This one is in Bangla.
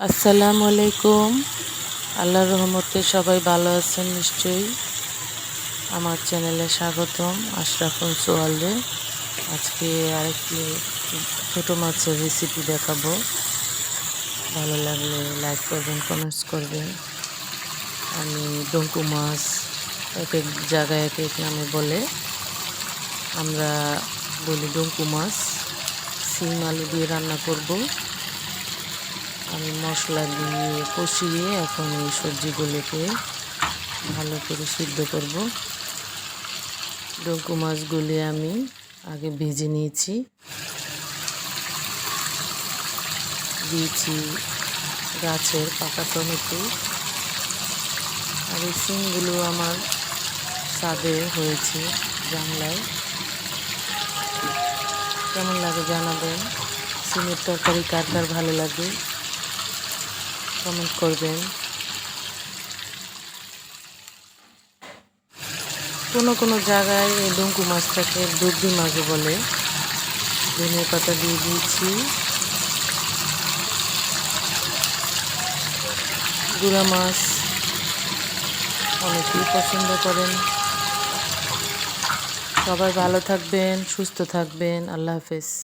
আসসালামু আলাইকুম। আল্লাহর রহমতে সবাই ভালো আছেন নিশ্চয়ই। আমার চ্যানেলে স্বাগতম আশরাফুল সোয়ালে। আজকে আরেকটি ছোটো মাছের রেসিপি দেখাবো। ভালো লাগলে লাইক করবেন কমেন্টস করবেন। আমি ডঙ্কু মাছ এক এক জায়গায় এক এক নামে বলে। আমরা বলি ডঙ্কু মাছ। সিম আলু দিয়ে রান্না করব। আমি মশলা দিয়ে কষিয়ে এখন এই সবজিগুলোকে ভালো করে সিদ্ধ করব। ডঙ্কু মাছগুলি আমি আগে ভেজে নিয়েছি। দিয়েছি গাছের পাকা টমেটো। আর এই সিমগুলো আমার স্বাদে হয়েছে জানলায়। কেমন লাগে জানাবেন? সিমের তরকারি কার কার ভালো লাগে? কমেন্ট করবেন। কোনো কোনো জায়গায় এই ডুঙ্কু মাছটাকে দুর্দি মাছও বলে। ধনে পাতা দিয়ে দিয়েছি। গুঁড়া মাছ অনেকেই পছন্দ করেন। সবাই ভালো থাকবেন, সুস্থ থাকবেন। আল্লাহ হাফেজ।